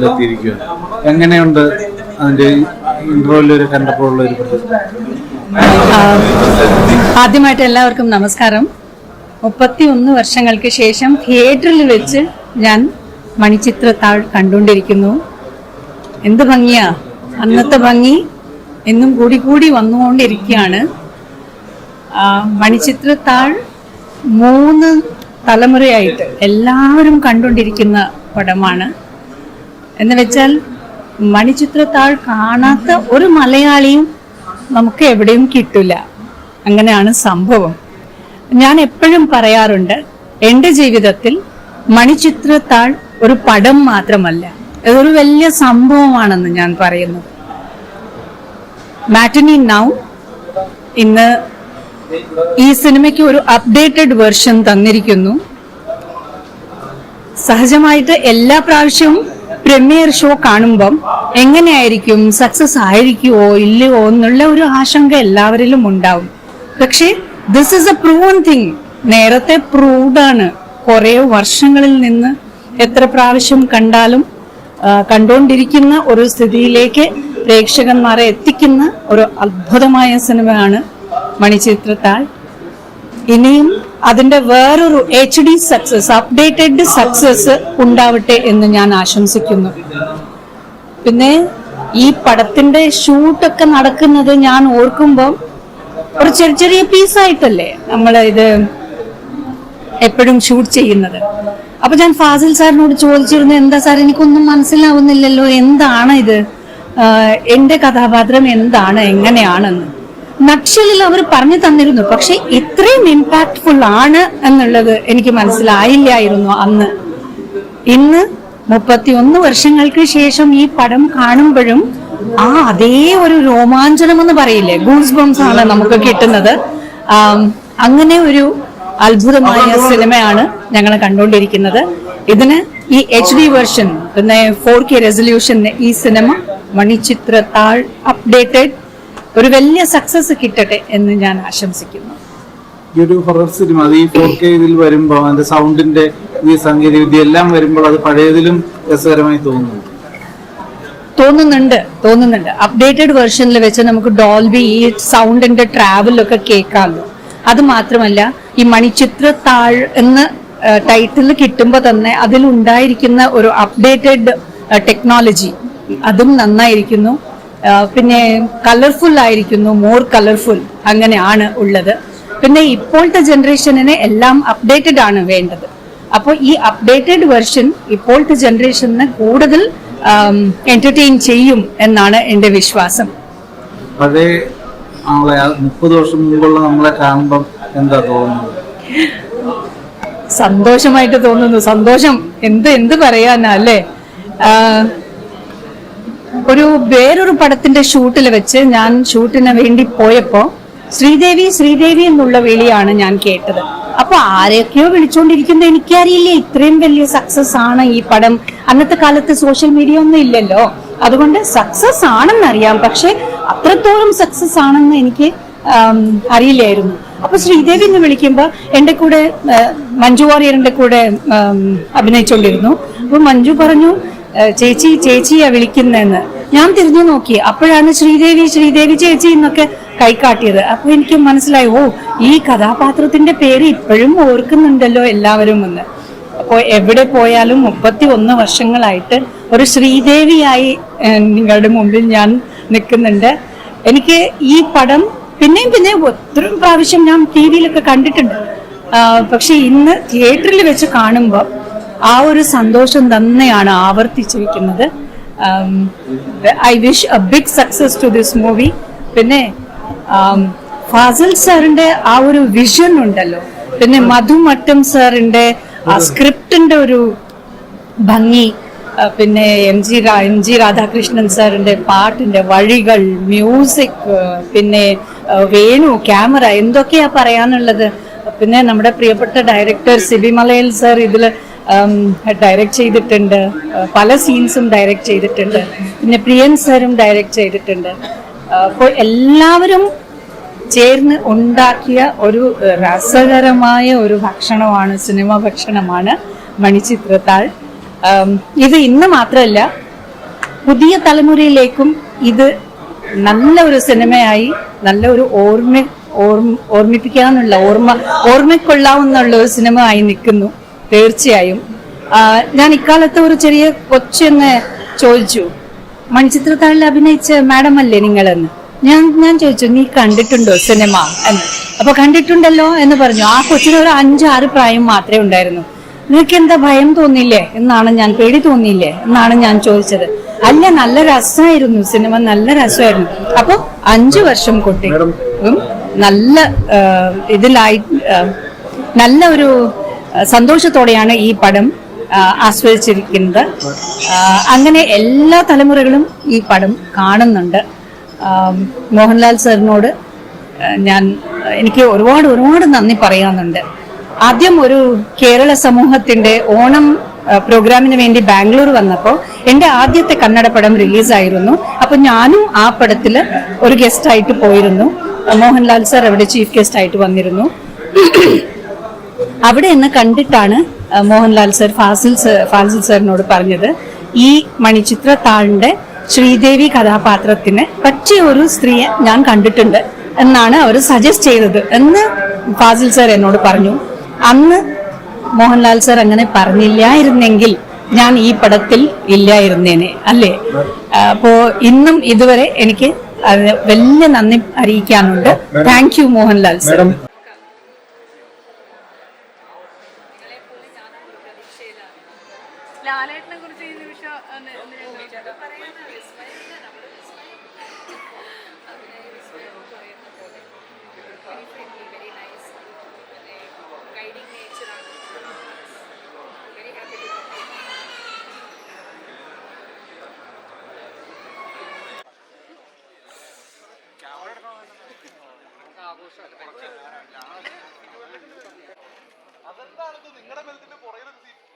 ലെത്തിയിരിക്കുകയാണ് എങ്ങനെയുണ്ട് അതിന്റെ ഇൻട്രോയിൽ ഒരു കണ്ടപ്പോൾ ഉള്ള ഒരു ആദ്യമായിട്ട് എല്ലാവർക്കും നമസ്കാരം. മുപ്പത്തി ഒന്ന് വർഷങ്ങൾക്ക് ശേഷം തിയേറ്ററിൽ വെച്ച് ഞാൻ മണിച്ചിത്രത്താഴ് കണ്ടുകൊണ്ടിരിക്കുന്നു. എന്ത് ഭംഗിയാ? അന്നത്തെ ഭംഗി എന്നും കൂടി കൂടി വന്നുകൊണ്ടിരിക്കുകയാണ്. ആ, താൾ മൂന്ന് തലമുറയായിട്ട് എല്ലാവരും കണ്ടുകൊണ്ടിരിക്കുന്ന പടമാണ്. എന്ന് വെച്ചാൽ മണിചിത്രത്താൾ കാണാത്ത ഒരു മലയാളിയും നമുക്ക് എവിടെയും കിട്ടില്ല അങ്ങനെയാണ് സംഭവം. ഞാൻ എപ്പോഴും പറയാറുണ്ട് എന്റെ ജീവിതത്തിൽ മണിചിത്രത്താൾ ഒരു പടം മാത്രമല്ല അതൊരു വലിയ സംഭവമാണെന്ന് ഞാൻ പറയുന്നു. മാറ്റനി നൗ ഇന്ന് ഈ സിനിമയ്ക്ക് ഒരു അപ്ഡേറ്റഡ് വേർഷൻ തന്നിരിക്കുന്നു. സഹജമായിട്ട് എല്ലാ പ്രാവശ്യവും പ്രീമിയർ ഷോ കാണുമ്പം എങ്ങനെയായിരിക്കും സക്സസ് ആയിരിക്കുമോ ഇല്ലയോ എന്നുള്ള ഒരു ആശങ്ക എല്ലാവരിലും ഉണ്ടാവും. പക്ഷേ this is a proven thing നേരത്തെ പ്രൂവ്ഡാണ് കുറെ വർഷങ്ങളിൽ നിന്ന് എത്ര പ്രാവശ്യം കണ്ടാലും കണ്ടുകൊണ്ടിരിക്കുന്ന ഒരു സ്ഥിതിയിലേക്ക് പ്രേക്ഷകന്മാരെ എത്തിക്കുന്ന ഒരു അത്ഭുതമായ സിനിമയാണ് മണിച്ചിത്രത്താൾ. ഇനിയും അതിന്റെ വേറൊരു H D success updated success ഉണ്ടാവട്ടെ എന്ന് ഞാൻ ആശംസിക്കുന്നു. പിന്നെ ഈ പടത്തിന്റെ ഷൂട്ടൊക്കെ നടക്കുന്നത് ഞാൻ ഓർക്കുമ്പോൾ ഒരു ചെറിയ ചെറിയ പീസായിട്ടല്ലേ നമ്മൾ ഇത് എപ്പോഴും ഷൂട്ട് ചെയ്യുന്നത്. അപ്പൊ ഞാൻ ഫാസിൽ സാറിനോട് ചോദിച്ചിരുന്നു എന്താ സാർ എനിക്കൊന്നും മനസ്സിലാവുന്നില്ലല്ലോ എന്താണ് ഇത്? എന്റെ കഥാപാത്രം എന്താണ് എങ്ങനെയാണെന്ന്? നക്ഷലിൽ അവർ പറഞ്ഞു തന്നിരുന്നു. പക്ഷെ ഇത്രയും ഇമ്പാക്ട്ഫുൾ ആണ് എന്നുള്ളത് എനിക്ക് മനസ്സിലായില്ലായിരുന്നു അന്ന്. ഇന്ന് മുപ്പത്തിയൊന്ന് വർഷങ്ങൾക്ക് ശേഷം ഈ പടം കാണുമ്പോഴും ആ അതേ ഒരു രോമാഞ്ചനം എന്ന് പറയില്ലേ? ഗൂസ് ബംസ് ആണ് നമുക്ക് കിട്ടുന്നത്. അങ്ങനെ ഒരു അത്ഭുതമായ സിനിമയാണ് ഞങ്ങൾ കണ്ടുകൊണ്ടിരിക്കുന്നത്. ഇതിന് ഈ എച്ച് ഡി വെർഷൻ പിന്നെ ഫോർ കെ റെസൊല്യൂഷൻ ഈ സിനിമ മണിച്ചിത്രത്താൾ അപ്ഡേറ്റഡ് ഒരു വലിയ സക്സസ് കിട്ടട്ടെ എന്ന് ഞാൻ ആശംസിക്കുന്നു. ഈ ഒരു ഹൊറർ സിനിമ അത് ഈ ഫോർ കെ ഇതിൽ വരുമ്പോൾ അതിന്റെ സൗണ്ടിന്റെ ഈ സാങ്കേതിക വിദ്യ എല്ലാം വരുമ്പോൾ അത് പഴയതിലും രസകരമായി തോന്നുന്നു. തോന്നുന്നുണ്ട് തോന്നുന്നുണ്ട്. അപ്ഡേറ്റഡ് വേർഷനിൽ വെച്ച് നമുക്ക് ഡോൾബി ഈ സൗണ്ടിന്റെ ട്രാവലൊക്കെ കേൾക്കാമല്ലോ അത് മാത്രമല്ല ഈ മണിച്ചിത്ര താഴ് എന്ന് ടൈറ്റിൽ കിട്ടുമ്പോൾ തന്നെ അതിലുണ്ടായിരിക്കുന്ന ഒരു അപ്ഡേറ്റഡ് ടെക്നോളജി അതും നന്നായിരിക്കുന്നു. പിന്നെ കളർഫുൾ ആയിരിക്കുന്നു മോർ കളർഫുൾ അങ്ങനെയാണ് ഉള്ളത്. പിന്നെ ഇപ്പോഴത്തെ ജനറേഷനെ എല്ലാം അപ്ഡേറ്റഡ് ആണ് വേണ്ടത്. അപ്പോൾ ഈ അപ്ഡേറ്റഡ് വെർഷൻ ഇപ്പോഴത്തെ ജനറേഷനെ കൂടുതൽ എന്റർടൈൻ ചെയ്യും എന്നാണ് എന്റെ വിശ്വാസം. പഴയ മുപ്പത് വർഷം മുമ്പുള്ള നമ്മളെ കാണുമ്പം എന്താ തോന്നുന്നത്? സന്തോഷമായിട്ട് തോന്നുന്നു. സന്തോഷം. എന്ത് എന്ത് പറയാനാ അല്ലേ? ഒരു വേറൊരു പടത്തിന്റെ ഷൂട്ടിൽ വെച്ച് ഞാൻ ഷൂട്ടിന് വേണ്ടി പോയപ്പോ ശ്രീദേവി ശ്രീദേവി എന്നുള്ള വിളിയാണ് ഞാൻ കേട്ടത്. അപ്പൊ ആരെയൊക്കെയോ വിളിച്ചോണ്ടിരിക്കുന്നത് എനിക്കറിയില്ല ഇത്രയും വലിയ സക്സസ് ആണ് ഈ പടം. അന്നത്തെ കാലത്ത് സോഷ്യൽ മീഡിയ ഒന്നും ഇല്ലല്ലോ. അതുകൊണ്ട് സക്സസ് ആണെന്നറിയാം. പക്ഷെ അത്രത്തോളം സക്സസ് ആണെന്ന് എനിക്ക് അറിയില്ലായിരുന്നു. അപ്പൊ ശ്രീദേവി എന്ന് വിളിക്കുമ്പോ എന്റെ കൂടെ മഞ്ജു വാര്യറിന്റെ കൂടെ അഭിനയിച്ചുകൊണ്ടിരുന്നു അപ്പൊ മഞ്ജു പറഞ്ഞു ചേച്ചി ചേച്ചിയാ വിളിക്കുന്നതെന്ന് ഞാൻ തിരിഞ്ഞു നോക്കി. അപ്പോഴാണ് ശ്രീദേവി ശ്രീദേവി ചേച്ചി എന്നൊക്കെ കൈക്കാട്ടിയത് അപ്പൊ എനിക്ക് മനസ്സിലായി ഓ ഈ കഥാപാത്രത്തിന്റെ പേര് ഇപ്പോഴും ഓർക്കുന്നുണ്ടല്ലോ എല്ലാവരും എന്ന്. അപ്പോൾ എവിടെ പോയാലും മുപ്പത്തി ഒന്ന് വർഷങ്ങളായിട്ട് ഒരു ശ്രീദേവിയായി നിങ്ങളുടെ മുമ്പിൽ ഞാൻ നിൽക്കുന്നുണ്ട്. എനിക്ക് ഈ പടം പിന്നെയും പിന്നെയും ഒത്തിരി പ്രാവശ്യം ഞാൻ ടി വിയിലൊക്കെ കണ്ടിട്ടുണ്ട്. പക്ഷെ ഇന്ന് തിയേറ്ററിൽ വെച്ച് കാണുമ്പോൾ ആ ഒരു സന്തോഷം തന്നെയാണ് ആവർത്തിച്ചിരിക്കുന്നത്. I wish a big success to this movie പിന്നെ ഫാസിൽ സാറിന്റെ ആ ഒരു വിഷൻ ഉണ്ടല്ലോ. പിന്നെ മധു മട്ടം സാറിന്റെ ആ സ്ക്രിപ്റ്റിന്റെ ഒരു ഭംഗി പിന്നെ M G M G Radhakrishnan സാറിന്റെ പാട്ടിന്റെ വഴികൾ മ്യൂസിക് പിന്നെ വേണു ക്യാമറ എന്തൊക്കെയാ പറയാനുള്ളത്? പിന്നെ നമ്മുടെ പ്രിയപ്പെട്ട ഡയറക്ടർ സിബിമലയിൽ സാർ ഇതിൽ ഡയറക്റ്റ് ചെയ്തിട്ടുണ്ട്. പല സീൻസും ഡയറക്റ്റ് ചെയ്തിട്ടുണ്ട്. പിന്നെ പ്രിയൻ സാറും ഡയറക്റ്റ് ചെയ്തിട്ടുണ്ട്. അപ്പോൾ എല്ലാവരും ചേർന്ന് ഉണ്ടാക്കിയ ഒരു രസകരമായ ഒരു ഭക്ഷണമാണ് സിനിമ ഭക്ഷണമാണ് മണിച്ചിത്രത്താൾ. ഇത് ഇന്ന് മാത്രമല്ല പുതിയ തലമുറയിലേക്കും ഇത് നല്ല ഒരു സിനിമയായി നല്ല ഒരു ഓർമ്മ ഓർമ്മിപ്പിക്കാനുള്ള ഓർമ്മ ഓർമ്മക്കൊള്ളാവുന്നുള്ള ഒരു സിനിമ ആയി നിൽക്കുന്നു. തീർച്ചയായും. ഞാൻ ഇക്കാലത്ത് ഒരു ചെറിയ കൊച്ചെന്ന് ചോദിച്ചു മണിച്ചിത്രത്താളിൽ അഭിനയിച്ച മാഡം അല്ലേ നിങ്ങളെന്ന്? ഞാൻ ഞാൻ ചോദിച്ചു നീ കണ്ടിട്ടുണ്ടോ സിനിമ? എന്ന്. അപ്പൊ കണ്ടിട്ടുണ്ടല്ലോ എന്ന് പറഞ്ഞു. ആ കൊച്ചിന് ഒരു അഞ്ചാറ് പ്രായം മാത്രമേ ഉണ്ടായിരുന്നു. നിനക്ക് എന്താ ഭയം തോന്നില്ലേ? എന്നാണ് ഞാൻ പേടി തോന്നിയില്ലേ? എന്നാണ് ഞാൻ ചോദിച്ചത്. അല്ല നല്ല രസമായിരുന്നു സിനിമ നല്ല രസമായിരുന്നു. അപ്പൊ അഞ്ചു വർഷം കുട്ടി. നല്ല ഇതിലായി നല്ല ഒരു സന്തോഷത്തോടെയാണ് ഈ പടം ആസ്വദിച്ചിരിക്കുന്നത്. അങ്ങനെ എല്ലാ തലമുറകളും ഈ പടം കാണുന്നുണ്ട്. മോഹൻലാൽ സാറിനോട് ഞാൻ എനിക്ക് ഒരുപാട് ഒരുപാട് നന്ദി പറയാനുണ്ട്. ആദ്യം ഒരു കേരള സമൂഹത്തിന്റെ ഓണം പ്രോഗ്രാമിന് വേണ്ടി ബാംഗ്ലൂർ വന്നപ്പോൾ എന്റെ ആദ്യത്തെ കന്നഡ പടം റിലീസായിരുന്നു. അപ്പൊ ഞാനും ആ പടത്തിൽ ഒരു ഗസ്റ്റായിട്ട് പോയിരുന്നു. മോഹൻലാൽ സാർ അവിടെ ചീഫ് ഗസ്റ്റ് ആയിട്ട് വന്നിരുന്നു. അവിടെ നിന്ന് കണ്ടിട്ടാണ് മോഹൻലാൽ സർ ഫാസിൽ സർ ഫാസിൽ സാറിനോട് പറഞ്ഞത് ഈ മണിച്ചിത്ര താളിന്റെ ശ്രീദേവി കഥാപാത്രത്തിന് പറ്റിയ ഒരു സ്ത്രീയെ ഞാൻ കണ്ടിട്ടുണ്ട് എന്നാണ് അവർ സജസ്റ്റ് ചെയ്തത് എന്ന് ഫാസിൽ സർ എന്നോട് പറഞ്ഞു. അന്ന് മോഹൻലാൽ സർ അങ്ങനെ പറഞ്ഞില്ലായിരുന്നെങ്കിൽ ഞാൻ ഈ പടത്തിൽ ഇല്ലായിരുന്നേനെ അല്ലേ? അപ്പോ ഇന്നും ഇതുവരെ എനിക്ക് വലിയ നന്ദി അറിയിക്കാനുണ്ട്. Thank you Mohanlal sir. very friendly, very nice, guiding nature. Very happy to come here. അതെന്താണിത് നിങ്ങളുടെ ബെൽറ്റിന്റെ പുറകിലൊരു സീറ്റ്